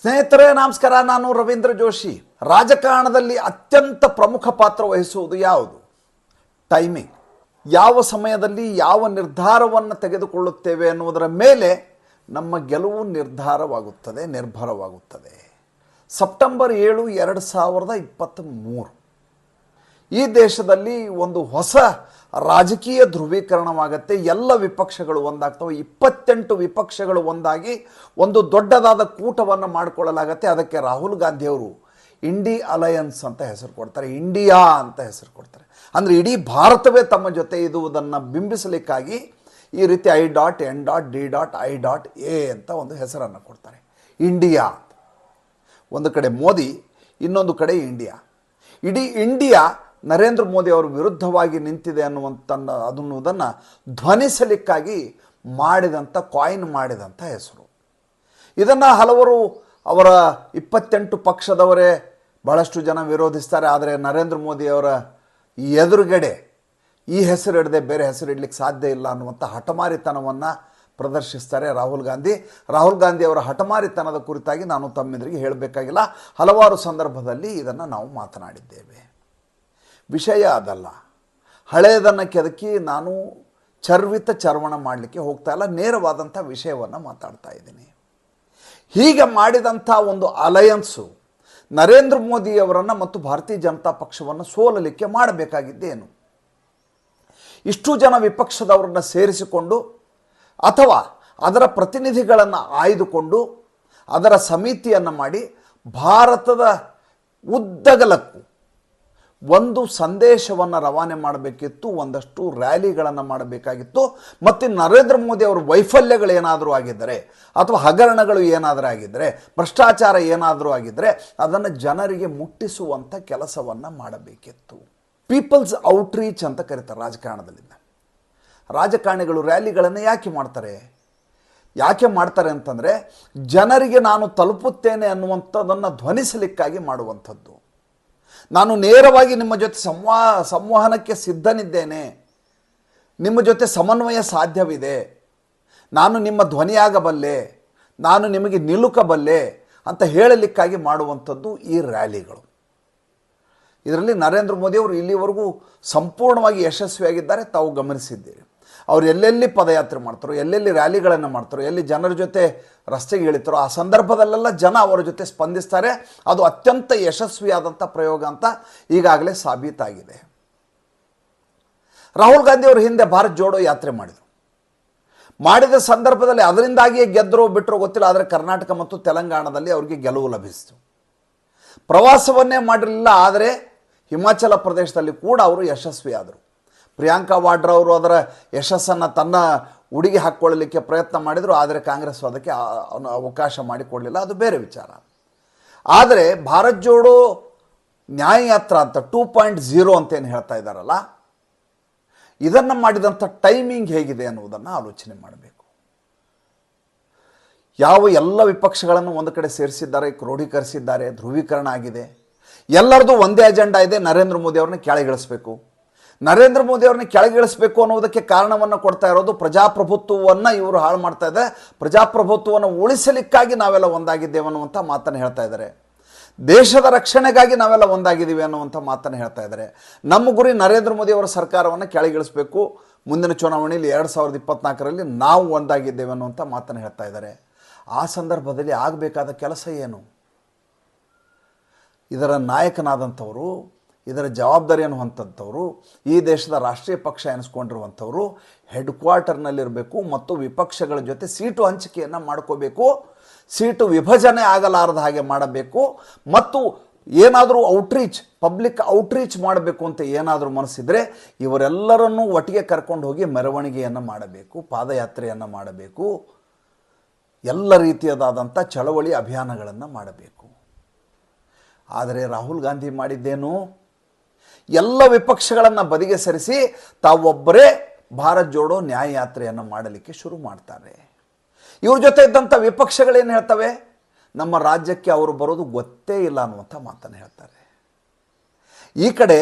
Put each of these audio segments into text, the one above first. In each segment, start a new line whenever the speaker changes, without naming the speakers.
ಸ್ನೇಹಿತರೆ, ನಮಸ್ಕಾರ. ನಾನು ರವೀಂದ್ರ ಜೋಶಿ. ರಾಜಕಾರಣದಲ್ಲಿ ಅತ್ಯಂತ ಪ್ರಮುಖ ಪಾತ್ರ ವಹಿಸುವುದು ಯಾವುದು? ಟೈಮಿಂಗ್ ಯಾವ ಸಮಯದಲ್ಲಿ ಯಾವ ನಿರ್ಧಾರವನ್ನು ತೆಗೆದುಕೊಳ್ಳುತ್ತೇವೆ ಅನ್ನುವುದರ ಮೇಲೆ ನಮ್ಮ ಗೆಲುವು ನಿರ್ಧಾರವಾಗುತ್ತದೆ, ನಿರ್ಭರವಾಗುತ್ತದೆ. ಸೆಪ್ಟೆಂಬರ್ ಏಳು, ಎರಡು ಸಾವಿರದ ಇಪ್ಪತ್ತ್ ಮೂರು. ಈ ದೇಶದಲ್ಲಿ ಒಂದು ಹೊಸ ರಾಜಕೀಯ ಧ್ರುವೀಕರಣವಾಗುತ್ತೆ. ಎಲ್ಲ ವಿಪಕ್ಷಗಳು ಒಂದಾಗ್ತವೆ. ಇಪ್ಪತ್ತೆಂಟು ವಿಪಕ್ಷಗಳು ಒಂದಾಗಿ ಒಂದು ದೊಡ್ಡದಾದ ಕೂಟವನ್ನು ಮಾಡಿಕೊಳ್ಳಲಾಗತ್ತೆ. ಅದಕ್ಕೆ ರಾಹುಲ್ ಗಾಂಧಿಯವರು ಇಂಡಿ ಅಲಯನ್ಸ್ ಅಂತ ಹೆಸರು ಕೊಡ್ತಾರೆ. ಇಂಡಿಯಾ ಅಂತ ಹೆಸರು ಕೊಡ್ತಾರೆ. ಅಂದರೆ ಇಡೀ ಭಾರತವೇ ತಮ್ಮ ಜೊತೆ ಇದುವುದನ್ನು ಬಿಂಬಿಸಲಿಕ್ಕಾಗಿ ಈ ರೀತಿ I dot, N dot, D dot, I dot, A ಅಂತ ಒಂದು ಹೆಸರನ್ನು ಕೊಡ್ತಾರೆ. ಇಂಡಿಯಾ ಒಂದು ಕಡೆ ಮೋದಿ, ಇನ್ನೊಂದು ಕಡೆ ಇಂಡಿಯಾ. ಇಡೀ ಇಂಡಿಯಾ ನರೇಂದ್ರ ಮೋದಿ ಅವರ ವಿರುದ್ಧವಾಗಿ ನಿಂತಿದೆ ಅನ್ನುವಂಥ ಅದನ್ನುವುದನ್ನು ಧ್ವನಿಸಲಿಕ್ಕಾಗಿ ಮಾಡಿದಂಥ ಕಾಯಿನ್ ಮಾಡಿದಂಥ ಹೆಸರು. ಇದನ್ನು ಹಲವರು ಅವರ ಇಪ್ಪತ್ತೆಂಟು ಪಕ್ಷದವರೇ ಬಹಳಷ್ಟು ಜನ ವಿರೋಧಿಸ್ತಾರೆ. ಆದರೆ ನರೇಂದ್ರ ಮೋದಿಯವರ ಎದುರುಗಡೆ ಈ ಹೆಸರು ಹಿಡದೆ ಬೇರೆ ಹೆಸರು ಇಡ್ಲಿಕ್ಕೆ ಸಾಧ್ಯ ಇಲ್ಲ ಅನ್ನುವಂಥ ಹಠಮಾರಿತನವನ್ನು ಪ್ರದರ್ಶಿಸ್ತಾರೆ ರಾಹುಲ್ ಗಾಂಧಿ. ರಾಹುಲ್ ಗಾಂಧಿ ಅವರ ಹಠಮಾರಿತನದ ಕುರಿತಾಗಿ ನಾನು ತಮ್ಮೆದುರಿಗೆ ಹೇಳಬೇಕಾಗಿಲ್ಲ. ಹಲವಾರು ಸಂದರ್ಭದಲ್ಲಿ ಇದನ್ನು ನಾವು ಮಾತನಾಡಿದ್ದೇವೆ. ವಿಷಯ ಅದಲ್ಲ. ಹಳೆಯದನ್ನು ಕೆದಕಿ ನಾನು ಚರ್ವಿತ ಚರ್ವಣ ಮಾಡಲಿಕ್ಕೆ ಹೋಗ್ತಾ ಇಲ್ಲ, ನೇರವಾದಂಥ ವಿಷಯವನ್ನು ಮಾತಾಡ್ತಾ ಇದ್ದೀನಿ. ಹೀಗೆ ಮಾಡಿದಂಥ ಒಂದು ಅಲಯನ್ಸು ನರೇಂದ್ರ ಮೋದಿಯವರನ್ನು ಮತ್ತು ಭಾರತೀಯ ಜನತಾ ಪಕ್ಷವನ್ನು ಸೋಲಲಿಕ್ಕೆ ಮಾಡಬೇಕಾಗಿದ್ದೇನು? ಇಷ್ಟು ಜನ ವಿಪಕ್ಷದವರನ್ನು ಸೇರಿಸಿಕೊಂಡು ಅಥವಾ ಅದರ ಪ್ರತಿನಿಧಿಗಳನ್ನು ಆಯ್ದುಕೊಂಡು ಅದರ ಸಮಿತಿಯನ್ನು ಮಾಡಿ ಭಾರತದ ಉದ್ದಗಲಕ್ಕೂ ಒಂದು ಸಂದೇಶವನ್ನು ರವಾನೆ ಮಾಡಬೇಕಿತ್ತು, ಒಂದಷ್ಟು ರ್ಯಾಲಿಗಳನ್ನು ಮಾಡಬೇಕಾಗಿತ್ತು. ಮತ್ತು ನರೇಂದ್ರ ಮೋದಿ ಅವರ ವೈಫಲ್ಯಗಳು ಏನಾದರೂ ಆಗಿದ್ದರೆ, ಅಥವಾ ಹಗರಣಗಳು ಏನಾದರೂ ಆಗಿದ್ದರೆ, ಭ್ರಷ್ಟಾಚಾರ ಏನಾದರೂ ಆಗಿದ್ದರೆ, ಅದನ್ನು ಜನರಿಗೆ ಮುಟ್ಟಿಸುವಂಥ ಕೆಲಸವನ್ನು ಮಾಡಬೇಕಿತ್ತು. ಪೀಪಲ್ಸ್ ಔಟ್ರೀಚ್ ಅಂತ ಕರೀತಾರೆ ರಾಜಕಾರಣದಲ್ಲಿಂದ. ರಾಜಕಾರಣಿಗಳು ರ್ಯಾಲಿಗಳನ್ನು ಯಾಕೆ ಮಾಡ್ತಾರೆ? ಯಾಕೆ ಮಾಡ್ತಾರೆ ಅಂತಂದರೆ, ಜನರಿಗೆ ನಾನು ತಲುಪುತ್ತೇನೆ ಅನ್ನುವಂಥದ್ದನ್ನು ಧ್ವನಿಸಲಿಕ್ಕಾಗಿ ಮಾಡುವಂಥದ್ದು. ನಾನು ನೇರವಾಗಿ ನಿಮ್ಮ ಜೊತೆ ಸಂವಾ, ಸಂವಹನಕ್ಕೆ ಸಿದ್ಧನಿದ್ದೇನೆ. ನಿಮ್ಮ ಜೊತೆ ಸಮನ್ವಯ ಸಾಧ್ಯವಿದೆ. ನಾನು ನಿಮ್ಮ ಧ್ವನಿಯಾಗಬಲ್ಲೆ. ನಾನು ನಿಮಗೆ ನಿಲುಕಬಲ್ಲೆ ಅಂತ ಹೇಳಲಿಕ್ಕಾಗಿ ಮಾಡುವಂಥದ್ದು ಈ ರ್ಯಾಲಿಗಳು. ಇದರಲ್ಲಿ ನರೇಂದ್ರ ಮೋದಿಯವರು ಇಲ್ಲಿವರೆಗೂ ಸಂಪೂರ್ಣವಾಗಿ ಯಶಸ್ವಿಯಾಗಿದ್ದಾರೆ. ತಾವು ಗಮನಿಸಿದ್ದೀರಿ. ಅವರು ಎಲ್ಲೆಲ್ಲಿ ಪದಯಾತ್ರೆ ಮಾಡ್ತಾರೋ, ಎಲ್ಲೆಲ್ಲಿ ರ್ಯಾಲಿಗಳನ್ನು ಮಾಡ್ತಾರೋ, ಎಲ್ಲಿ ಜನರ ಜೊತೆ ರಸ್ತೆಗೆ ಇಳಿತಾರೋ ಆ ಸಂದರ್ಭದಲ್ಲೆಲ್ಲ ಜನ ಅವರ ಜೊತೆ ಸ್ಪಂದಿಸ್ತಾರೆ. ಅದು ಅತ್ಯಂತ ಯಶಸ್ವಿಯಾದಂಥ ಪ್ರಯೋಗ ಅಂತ ಈಗಾಗಲೇ ಸಾಬೀತಾಗಿದೆ. ರಾಹುಲ್ ಗಾಂಧಿ ಅವರು ಹಿಂದೆ ಭಾರತ್ ಜೋಡೋ ಯಾತ್ರೆ ಮಾಡಿದರು. ಮಾಡಿದ ಸಂದರ್ಭದಲ್ಲಿ ಅದರಿಂದಾಗಿಯೇ ಗೆದ್ದರು ಬಿಟ್ಟರು ಗೊತ್ತಿಲ್ಲ. ಆದರೆ ಕರ್ನಾಟಕ ಮತ್ತು ತೆಲಂಗಾಣದಲ್ಲಿ ಅವರಿಗೆ ಗೆಲುವು ಲಭಿಸಿತು. ಪ್ರವಾಸವನ್ನೇ ಮಾಡಿರಲಿಲ್ಲ, ಆದರೆ ಹಿಮಾಚಲ ಪ್ರದೇಶದಲ್ಲಿ ಕೂಡ ಅವರು ಯಶಸ್ವಿಯಾದರು. ಪ್ರಿಯಾಂಕಾ ವಾಡ್ರಾ ಅವರು ಅದರ ಯಶಸ್ಸನ್ನು ತನ್ನ ಉಡುಗೆ ಹಾಕ್ಕೊಳ್ಳಲಿಕ್ಕೆ ಪ್ರಯತ್ನ ಮಾಡಿದರು, ಆದರೆ ಕಾಂಗ್ರೆಸ್ ಅದಕ್ಕೆ ಅವಕಾಶ ಮಾಡಿಕೊಡಲಿಲ್ಲ. ಅದು ಬೇರೆ ವಿಚಾರ. ಆದರೆ ಭಾರತ್ ಜೋಡೋ ನ್ಯಾಯಯಾತ್ರ ಅಂತ ಟೂ ಪಾಯಿಂಟ್ ಝೀರೋ ಅಂತ ಏನು ಹೇಳ್ತಾ ಇದ್ದಾರಲ್ಲ, ಇದನ್ನು ಮಾಡಿದಂಥ ಟೈಮಿಂಗ್ ಹೇಗಿದೆ ಅನ್ನುವುದನ್ನು ಆಲೋಚನೆ ಮಾಡಬೇಕು. ಯಾವ ಎಲ್ಲ ವಿಪಕ್ಷಗಳನ್ನು ಒಂದು ಕಡೆ ಸೇರಿಸಿದ್ದಾರೆ, ಕ್ರೋಢೀಕರಿಸಿದ್ದಾರೆ, ಧ್ರುವೀಕರಣ ಆಗಿದೆ ಎಲ್ಲರದು ಒಂದೇ ಅಜೆಂಡಾ ಇದೆ, ನರೇಂದ್ರ ಮೋದಿ ಅವ್ರನ್ನ ಕೆಳಗಿಳಿಸ್ಬೇಕು. ನರೇಂದ್ರ ಮೋದಿ ಅವ್ರನ್ನ ಕೆಳಗಿಳಿಸಬೇಕು ಅನ್ನೋದಕ್ಕೆ ಕಾರಣವನ್ನು ಕೊಡ್ತಾ ಇರೋದು ಪ್ರಜಾಪ್ರಭುತ್ವವನ್ನು ಇವರು ಹಾಳು ಮಾಡ್ತಾ ಇದೆ. ಪ್ರಜಾಪ್ರಭುತ್ವವನ್ನು ಉಳಿಸಲಿಕ್ಕಾಗಿ ನಾವೆಲ್ಲ ಒಂದಾಗಿದ್ದೇವೆ ಅನ್ನುವಂಥ ಮಾತನ್ನು ಹೇಳ್ತಾ ಇದ್ದಾರೆ. ದೇಶದ ರಕ್ಷಣೆಗಾಗಿ ನಾವೆಲ್ಲ ಒಂದಾಗಿದ್ದೀವಿ ಅನ್ನುವಂಥ ಮಾತನ್ನು ಹೇಳ್ತಾ ಇದ್ದಾರೆ. ನಮ್ಮ ಗುರಿ ನರೇಂದ್ರ ಮೋದಿ ಅವರ ಸರ್ಕಾರವನ್ನು ಕೆಳಗಿಳಿಸಬೇಕು ಮುಂದಿನ ಚುನಾವಣೆಯಲ್ಲಿ ಎರಡು ಸಾವಿರದ ಇಪ್ಪತ್ನಾಲ್ಕರಲ್ಲಿ ನಾವು ಒಂದಾಗಿದ್ದೇವೆ ಅನ್ನುವಂಥ ಮಾತನ್ನು ಹೇಳ್ತಾ ಇದ್ದಾರೆ. ಆ ಸಂದರ್ಭದಲ್ಲಿ ಆಗಬೇಕಾದ ಕೆಲಸ ಏನು? ಇದರ ನಾಯಕನಾದಂಥವರು ಇದರ ಜವಾಬ್ದಾರಿಯನ್ನು ಹೊಂದಂಥವರು ಈ ದೇಶದ ರಾಷ್ಟ್ರೀಯ ಪಕ್ಷ ಎನಿಸ್ಕೊಂಡಿರುವಂಥವರು ಹೆಡ್ ಕ್ವಾರ್ಟರ್ನಲ್ಲಿರಬೇಕು ಮತ್ತು ವಿಪಕ್ಷಗಳ ಜೊತೆ ಸೀಟು ಹಂಚಿಕೆಯನ್ನು ಮಾಡ್ಕೋಬೇಕು, ಸೀಟು ವಿಭಜನೆ ಆಗಲಾರದ ಹಾಗೆ ಮಾಡಬೇಕು ಮತ್ತು ಏನಾದರೂ ಔಟ್ರೀಚ್ ಪಬ್ಲಿಕ್ ಔಟ್ರೀಚ್ ಮಾಡಬೇಕು ಅಂತ ಏನಾದರೂ ಮನಸ್ಸಿದ್ರೆ ಇವರೆಲ್ಲರನ್ನೂ ಒಟ್ಟಿಗೆ ಕರ್ಕೊಂಡು ಹೋಗಿ ಮೆರವಣಿಗೆಯನ್ನು ಮಾಡಬೇಕು, ಪಾದಯಾತ್ರೆಯನ್ನು ಮಾಡಬೇಕು, ಎಲ್ಲ ರೀತಿಯದಾದಂಥ ಚಳವಳಿ ಅಭಿಯಾನಗಳನ್ನು ಮಾಡಬೇಕು. ಆದರೆ ರಾಹುಲ್ ಗಾಂಧಿ ಮಾಡಿದ್ದೇನು? ಎಲ್ಲ ವಿಪಕ್ಷಗಳನ್ನು ಬದಿಗೆ ಸರಿಸಿ ತಾವೊಬ್ಬರೇ ಭಾರತ್ ಜೋಡೋ ನ್ಯಾಯ ಯಾತ್ರೆಯನ್ನು ಮಾಡಲಿಕ್ಕೆ ಶುರು ಮಾಡ್ತಾರೆ. ಇವ್ರ ಜೊತೆ ಇದ್ದಂಥ ವಿಪಕ್ಷಗಳೇನು ಹೇಳ್ತವೆ? ನಮ್ಮ ರಾಜ್ಯಕ್ಕೆ ಅವರು ಬರೋದು ಗೊತ್ತೇ ಇಲ್ಲ ಅನ್ನುವಂಥ ಮಾತನ್ನು ಹೇಳ್ತಾರೆ. ಈ ಕಡೆ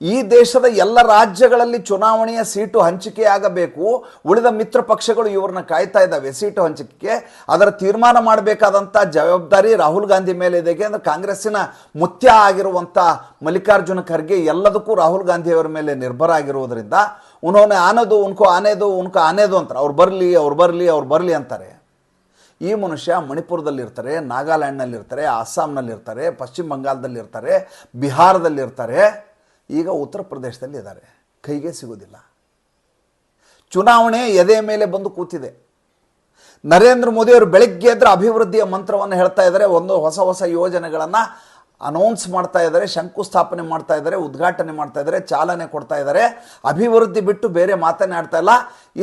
ಈ ದೇಶದ ಎಲ್ಲ ರಾಜ್ಯಗಳಲ್ಲಿ ಚುನಾವಣೆಯ ಸೀಟು ಹಂಚಿಕೆಯಾಗಬೇಕು. ಉಳಿದ ಮಿತ್ರ ಪಕ್ಷಗಳು ಇವ್ರನ್ನ ಕಾಯ್ತಾ ಇದ್ದಾವೆ ಸೀಟು ಹಂಚಿಕೆ ಅದರ ತೀರ್ಮಾನ ಮಾಡಬೇಕಾದಂಥ ಜವಾಬ್ದಾರಿ ರಾಹುಲ್ ಗಾಂಧಿ ಮೇಲೆ ಇದೆ. ಅಂದರೆ ಕಾಂಗ್ರೆಸ್ಸಿನ ಮುತ್ಯ ಆಗಿರುವಂಥ ಮಲ್ಲಿಕಾರ್ಜುನ ಖರ್ಗೆ ಎಲ್ಲದಕ್ಕೂ ರಾಹುಲ್ ಗಾಂಧಿಯವರ ಮೇಲೆ ನಿರ್ಭರ ಆಗಿರುವುದರಿಂದ ಉನ್ನೋನೆ ಆನೋದು ಉನ್ಕೋ ಆನೆದು ಉನ್ಕೋ ಆನೇದು ಅಂತಾರೆ. ಅವ್ರು ಬರಲಿ ಅವ್ರು ಬರಲಿ ಅವ್ರು ಬರಲಿ ಅಂತಾರೆ. ಈ ಮನುಷ್ಯ ಮಣಿಪುರದಲ್ಲಿರ್ತಾರೆ ನಾಗಾಲ್ಯಾಂಡ್ನಲ್ಲಿರ್ತಾರೆ ಅಸ್ಸಾಂನಲ್ಲಿರ್ತಾರೆ ಪಶ್ಚಿಮ ಬಂಗಾಳದಲ್ಲಿರ್ತಾರೆ ಬಿಹಾರದಲ್ಲಿರ್ತಾರೆ ಈಗ ಉತ್ತರ ಪ್ರದೇಶದಲ್ಲಿ ಇದ್ದಾರೆ. ಕೈಗೆ ಸಿಗೋದಿಲ್ಲ ಚುನಾವಣೆ ಎದೆ ಮೇಲೆ ಬಂದು ಕೂತಿದೆ. ನರೇಂದ್ರ ಮೋದಿ ಅವರು ಬೆಳಗ್ಗೆ ಎದ್ರೆ ಅಭಿವೃದ್ಧಿಯ ಮಂತ್ರವನ್ನು ಹೇಳ್ತಾ ಇದ್ದಾರೆ. ಒಂದು ಹೊಸ ಹೊಸ ಯೋಜನೆಗಳನ್ನು ಅನೌನ್ಸ್ ಮಾಡ್ತಾ ಇದ್ದಾರೆ, ಶಂಕುಸ್ಥಾಪನೆ ಮಾಡ್ತಾ ಇದ್ದಾರೆ, ಉದ್ಘಾಟನೆ ಮಾಡ್ತಾ ಇದ್ದಾರೆ, ಚಾಲನೆ ಕೊಡ್ತಾ ಇದ್ದಾರೆ. ಅಭಿವೃದ್ಧಿ ಬಿಟ್ಟು ಬೇರೆ ಮಾತನಾಡ್ತಾ ಇಲ್ಲ.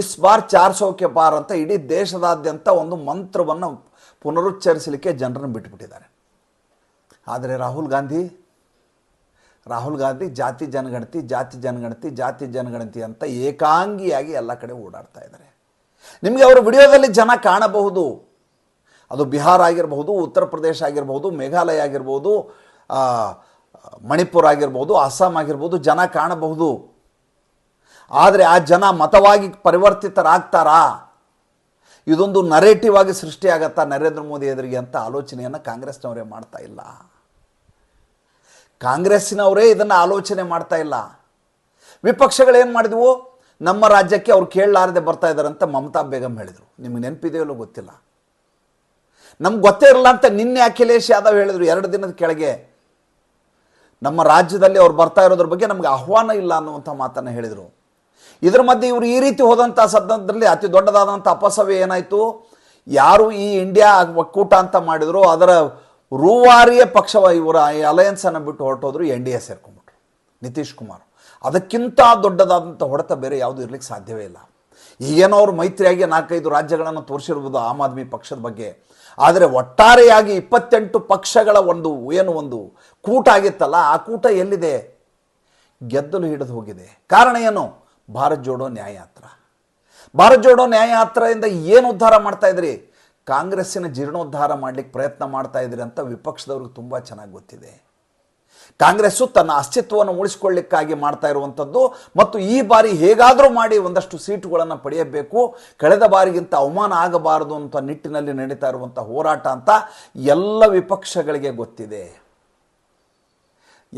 ಇಸ್ ಬಾರ್ ಚಾರ್ ಬಾರ್ ಅಂತ ಇಡೀ ದೇಶದಾದ್ಯಂತ ಒಂದು ಮಂತ್ರವನ್ನು ಪುನರುಚ್ಚರಿಸಲಿಕ್ಕೆ ಜನರನ್ನು ಬಿಟ್ಟುಬಿಟ್ಟಿದ್ದಾರೆ ಆದರೆ ರಾಹುಲ್ ಗಾಂಧಿ ರಾಹುಲ್ ಗಾಂಧಿ ಜಾತಿ ಜನಗಣತಿ ಜಾತಿ ಜನಗಣತಿ ಜಾತಿ ಜನಗಣತಿ ಅಂತ ಏಕಾಂಗಿಯಾಗಿ ಎಲ್ಲ ಕಡೆ ಓಡಾಡ್ತಾ ಇದ್ದಾರೆ. ನಿಮಗೆ ಅವರ ವಿಡಿಯೋದಲ್ಲಿ ಜನ ಕಾಣಬಹುದು. ಅದು ಬಿಹಾರ ಆಗಿರಬಹುದು, ಉತ್ತರ ಪ್ರದೇಶ ಆಗಿರ್ಬೋದು ಮೇಘಾಲಯ ಆಗಿರ್ಬೋದು ಮಣಿಪುರ ಆಗಿರ್ಬೋದು, ಅಸ್ಸಾಂ ಆಗಿರ್ಬೋದು, ಜನ ಕಾಣಬಹುದು. ಆದರೆ ಆ ಜನ ಮತವಾಗಿ ಪರಿವರ್ತಿತರಾಗ್ತಾರಾ? ಇದೊಂದು ನರೇಟಿವ್ ಆಗಿ ಸೃಷ್ಟಿಯಾಗತ್ತಾ ನರೇಂದ್ರ ಮೋದಿ ಎದುರಿಗೆ ಅಂತ ಆಲೋಚನೆಯನ್ನು ಕಾಂಗ್ರೆಸ್ನವರೇ ಮಾಡ್ತಾ ಇಲ್ಲ. ಕಾಂಗ್ರೆಸ್ಸಿನವರೇ ಇದನ್ನು ಆಲೋಚನೆ ಮಾಡ್ತಾ ಇಲ್ಲ. ವಿಪಕ್ಷಗಳೇನು ಮಾಡಿದ್ವು? ನಮ್ಮ ರಾಜ್ಯಕ್ಕೆ ಅವ್ರು ಕೇಳಲಾರದೆ ಬರ್ತಾ ಇದ್ದಾರೆ ಅಂತ ಮಮತಾ ಬೇಗಂ ಹೇಳಿದರು. ನಿಮ್ಗೆ ನೆನಪಿದೆಯಲ್ಲೋ ಗೊತ್ತಿಲ್ಲ. ನಮ್ಗೆ ಗೊತ್ತೇ ಇರಲ್ಲ ಅಂತ ನಿನ್ನೆ ಅಖಿಲೇಶ್ ಯಾದವ್ ಹೇಳಿದರು ಎರಡು ದಿನದ ಕೆಳಗೆ. ನಮ್ಮ ರಾಜ್ಯದಲ್ಲಿ ಅವ್ರು ಬರ್ತಾ ಇರೋದ್ರ ಬಗ್ಗೆ ನಮಗೆ ಆಹ್ವಾನ ಇಲ್ಲ ಅನ್ನುವಂಥ ಮಾತನ್ನು ಹೇಳಿದರು. ಇದರ ಮಧ್ಯೆ ಇವರು ಈ ರೀತಿ ಹೋದಂಥ ಸಂದರ್ಭದಲ್ಲಿ ಅತಿ ದೊಡ್ಡದಾದಂಥ ಅಪಸವ್ಯ ಏನಾಯಿತು? ಯಾರು ಈ ಇಂಡಿಯಾ ಒಕ್ಕೂಟ ಅಂತ ಮಾಡಿದ್ರು, ಅದರ ರೂವಾರಿಯ ಪಕ್ಷವ ಇವರ ಅಲಯನ್ಸನ್ನು ಬಿಟ್ಟು ಹೊರಟೋದ್ರು ಎನ್ ಡಿ ಎ ಸೇರ್ಕೊಂಡ್ಬಿಟ್ರು. ನಿತೀಶ್ ಕುಮಾರ್. ಅದಕ್ಕಿಂತ ದೊಡ್ಡದಾದಂಥ ಹೊಡೆತ ಬೇರೆ ಯಾವುದು ಇರಲಿಕ್ಕೆ ಸಾಧ್ಯವೇ ಇಲ್ಲ. ಈಗೇನೋ ಅವರು ಮೈತ್ರಿಯಾಗಿ ನಾಲ್ಕೈದು ರಾಜ್ಯಗಳನ್ನು ತೋರಿಸಿರ್ಬೋದು ಆಮ್ ಆದ್ಮಿ ಪಕ್ಷದ ಬಗ್ಗೆ. ಆದರೆ ಒಟ್ಟಾರೆಯಾಗಿ ಇಪ್ಪತ್ತೆಂಟು ಪಕ್ಷಗಳ ಒಂದು, ಏನು ಒಂದು ಕೂಟ ಆಗಿತ್ತಲ್ಲ, ಆ ಕೂಟ ಎಲ್ಲಿದೆ? ಗೆದ್ದಲು ಹಿಡಿದು ಹೋಗಿದೆ. ಕಾರಣ ಏನು? ಭಾರತ್ ಜೋಡೋ ನ್ಯಾಯಯಾತ್ರ. ಭಾರತ್ ಜೋಡೋ ನ್ಯಾಯಯಾತ್ರೆಯಿಂದ ಏನು ಉದ್ಧಾರ ಮಾಡ್ತಾ ಇದ್ರಿ? ಕಾಂಗ್ರೆಸ್ಸಿನ ಜೀರ್ಣೋದ್ಧಾರ ಮಾಡಲಿಕ್ಕೆ ಪ್ರಯತ್ನ ಮಾಡ್ತಾ ಇದ್ದೀರಿ ಅಂತ ವಿಪಕ್ಷದವ್ರಿಗೆ ತುಂಬ ಚೆನ್ನಾಗಿ ಗೊತ್ತಿದೆ. ಕಾಂಗ್ರೆಸ್ಸು ತನ್ನ ಅಸ್ತಿತ್ವವನ್ನು ಉಳಿಸ್ಕೊಳ್ಳಿಕ್ಕಾಗಿ ಮಾಡ್ತಾ ಇರುವಂಥದ್ದು ಮತ್ತು ಈ ಬಾರಿ ಹೇಗಾದರೂ ಮಾಡಿ ಒಂದಷ್ಟು ಸೀಟುಗಳನ್ನು ಪಡೆಯಬೇಕು. ಕಳೆದ ಬಾರಿಗಿಂತ ಅವಮಾನ ಆಗಬಾರದು ಅಂತ ನಿಟ್ಟಿನಲ್ಲಿ ನಡೀತಾ ಇರುವಂಥ ಹೋರಾಟ ಅಂತ ಎಲ್ಲ ವಿಪಕ್ಷಗಳಿಗೆ ಗೊತ್ತಿದೆ.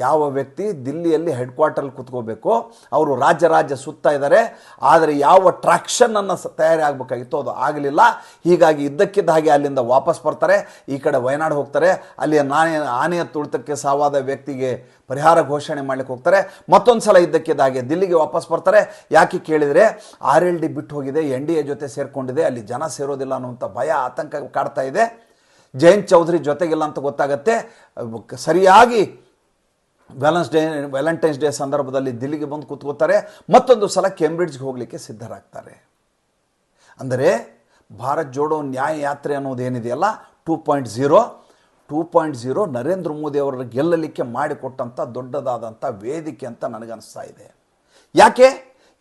ಯಾವ ವ್ಯಕ್ತಿ ದಿಲ್ಲಿಯಲ್ಲಿ ಹೆಡ್ ಕ್ವಾರ್ಟರ್ ಕೂತ್ಕೋಬೇಕು, ಅವರು ರಾಜ್ಯ ರಾಜ್ಯ ಸುತ್ತಾ ಇದ್ದಾರೆ, ಆದರೆ ಯಾವ ಟ್ರಾಕ್ಷನನ್ನು ತಯಾರಿ ಆಗಬೇಕಾಗಿತ್ತು ಅದು ಆಗಲಿಲ್ಲ. ಹೀಗಾಗಿ ಇದ್ದಕ್ಕಿದ್ದ ಹಾಗೆ ಅಲ್ಲಿಂದ ವಾಪಸ್ ಬರ್ತಾರೆ, ಈ ಕಡೆ ವಯನಾಡು ಹೋಗ್ತಾರೆ ಅಲ್ಲಿ ನಾನೇ ಆನೆಯ ತುಳಿತಕ್ಕೆ ಸಾವಾದ ವ್ಯಕ್ತಿಗೆ ಪರಿಹಾರ ಘೋಷಣೆ ಮಾಡ್ಲಿಕ್ಕೆ ಹೋಗ್ತಾರೆ. ಮತ್ತೊಂದು ಸಲ ಇದ್ದಕ್ಕಿದ್ದ ಹಾಗೆ ದಿಲ್ಲಿಗೆ ವಾಪಸ್ ಬರ್ತಾರೆ. ಯಾಕೆ ಕೇಳಿದರೆ ಆರ್ ಎಲ್ ಡಿ ಬಿಟ್ಟು ಹೋಗಿದೆ, ಎನ್ ಡಿ ಎ ಜೊತೆ ಸೇರಿಕೊಂಡಿದೆ, ಅಲ್ಲಿ ಜನ ಸೇರೋದಿಲ್ಲ ಅನ್ನುವಂಥ ಭಯ, ಆತಂಕ ಕಾಡ್ತಾ ಇದೆ. ಜಯಂತ್ ಚೌಧರಿ ಜೊತೆಗಿಲ್ಲ ಅಂತ ಗೊತ್ತಾಗತ್ತೆ. ಸರಿಯಾಗಿ ವ್ಯಾಲೆನ್ಸ್ ಡೇ ವ್ಯಾಲೆಂಟೈನ್ಸ್ ಡೇ ಸಂದರ್ಭದಲ್ಲಿ ದಿಲ್ಲಿಗೆ ಬಂದು ಕೂತ್ಕೋತಾರೆ, ಮತ್ತೊಂದು ಸಲ ಕೇಂಬ್ರಿಡ್ಜ್ಗೆ ಹೋಗಲಿಕ್ಕೆ ಸಿದ್ಧರಾಗ್ತಾರೆ. ಅಂದರೆ ಭಾರತ್ ಜೋಡೋ ನ್ಯಾಯ ಯಾತ್ರೆ ಅನ್ನೋದೇನಿದೆಯಲ್ಲ two point zero two point zero Narendra Modi ಅವರ ಗೆಲ್ಲಲಿಕ್ಕೆ ಮಾಡಿಕೊಟ್ಟಂಥ ದೊಡ್ಡದಾದಂಥ ವೇದಿಕೆ ಅಂತ ನನಗನ್ನಿಸ್ತಾ ಇದೆ. ಯಾಕೆ?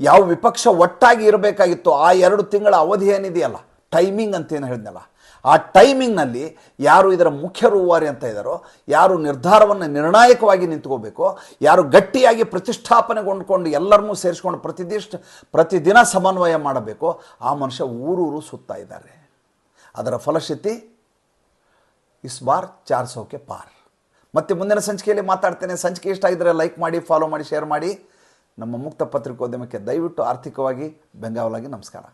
ಯಾವ ವಿಪಕ್ಷ ಒಟ್ಟಾಗಿ ಇರಬೇಕಾಗಿತ್ತು? ಆ ಎರಡು ತಿಂಗಳ ಅವಧಿ ಏನಿದೆಯಲ್ಲ ಟೈಮಿಂಗ್ ಅಂತ ಏನು ಹೇಳಿದ್ನಲ್ಲ, ಆ ಟೈಮಿಂಗ್ನಲ್ಲಿ ಯಾರು ಇದರ ಮುಖ್ಯ ರೂವಾರಿ ಅಂತ ಇದ್ದಾರೋ ಯಾರು ನಿರ್ಧಾರವನ್ನು ನಿರ್ಣಾಯಕವಾಗಿ ನಿಂತ್ಕೋಬೇಕು, ಯಾರು ಗಟ್ಟಿಯಾಗಿ ಪ್ರತಿಷ್ಠಾಪನೆಗೊಂಡ್ಕೊಂಡು ಎಲ್ಲರನ್ನೂ ಸೇರಿಸ್ಕೊಂಡು ಪ್ರತಿದಿಷ್ಟ ಪ್ರತಿದಿನ ಸಮನ್ವಯ ಮಾಡಬೇಕು, ಆ ಮನುಷ್ಯ ಊರೂರು ಸುತ್ತಾ ಇದ್ದಾರೆ. ಅದರ ಫಲಶ್ರುತಿ, ಇಸ್ ಬಾರ್ ಚಾರ್ ಸೌಕೆ ಪಾರ್. ಮತ್ತೆ ಮುಂದಿನ ಸಂಚಿಕೆಯಲ್ಲಿ ಮಾತಾಡ್ತೇನೆ. ಸಂಚಿಕೆ ಇಷ್ಟ ಆಗಿದ್ದರೆ ಲೈಕ್ ಮಾಡಿ ಫಾಲೋ ಮಾಡಿ ಶೇರ್ ಮಾಡಿ. ನಮ್ಮ ಮುಕ್ತ ಪತ್ರಿಕೋದ್ಯಮಕ್ಕೆ ದಯವಿಟ್ಟು ಆರ್ಥಿಕವಾಗಿ, ಬೆಂಗಾವಲಾಗಿ ನಮಸ್ಕಾರ.